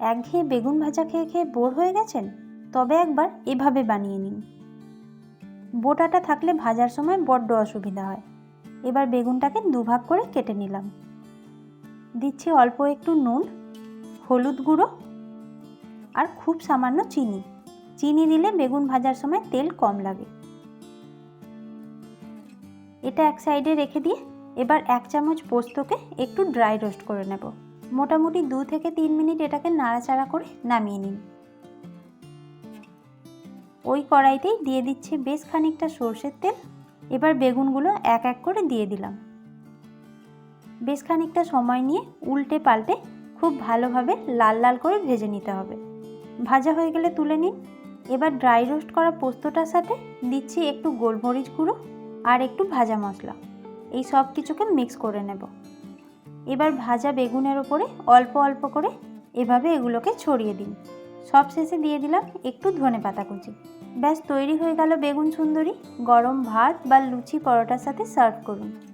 একঘেয়ে বেগুন ভাজা খেয়ে খেয়ে বোর হয়ে গেছেন? তবে একবার এভাবে বানিয়ে নিন। বোটাটা থাকলে ভাজার সময় বড্ড অসুবিধা হয়। এবার বেগুনটাকে দুভাগ করে কেটে নিলাম। দিচ্ছি অল্প একটু নুন, হলুদ গুঁড়ো আর খুব সামান্য চিনি। চিনি দিলে বেগুন ভাজার সময় তেল কম লাগে। এটা এক সাইডে রেখে দিয়ে এবার এক চামচ পোস্তকে একটু ড্রাই রোস্ট করে নেব। মোটামুটি দু থেকে তিন মিনিট এটাকে নাড়াচাড়া করে নামিয়ে নিন। ওই কড়াইতেই দিয়ে দিচ্ছি বেশ খানিকটা সর্ষের তেল। এবার বেগুনগুলো এক এক করে দিয়ে দিলাম। বেশ খানিকটা সময় নিয়ে উল্টে পাল্টে খুব ভালোভাবে লাল লাল করে ভেজে নিতে হবে। ভাজা হয়ে গেলে তুলে নিন। এবার ড্রাই রোস্ট করা পোস্তটার সাথে দিচ্ছি একটু গোলমরিচ গুঁড়ো আর একটু ভাজা মশলা। এই সব কিছুকে মিক্স করে নেব। এবার ভাজা বেগুনের ওপরে অল্প অল্প করে এভাবে এগুলোকে ছড়িয়ে দিন। সব শেষে দিয়ে দিলাম একটু ধনে পাতা কুচি। ব্যাস, তৈরি হয়ে গেল বেগুন সুন্দরী। গরম ভাত বা লুচি পরোটার সাথে সার্ভ করুন।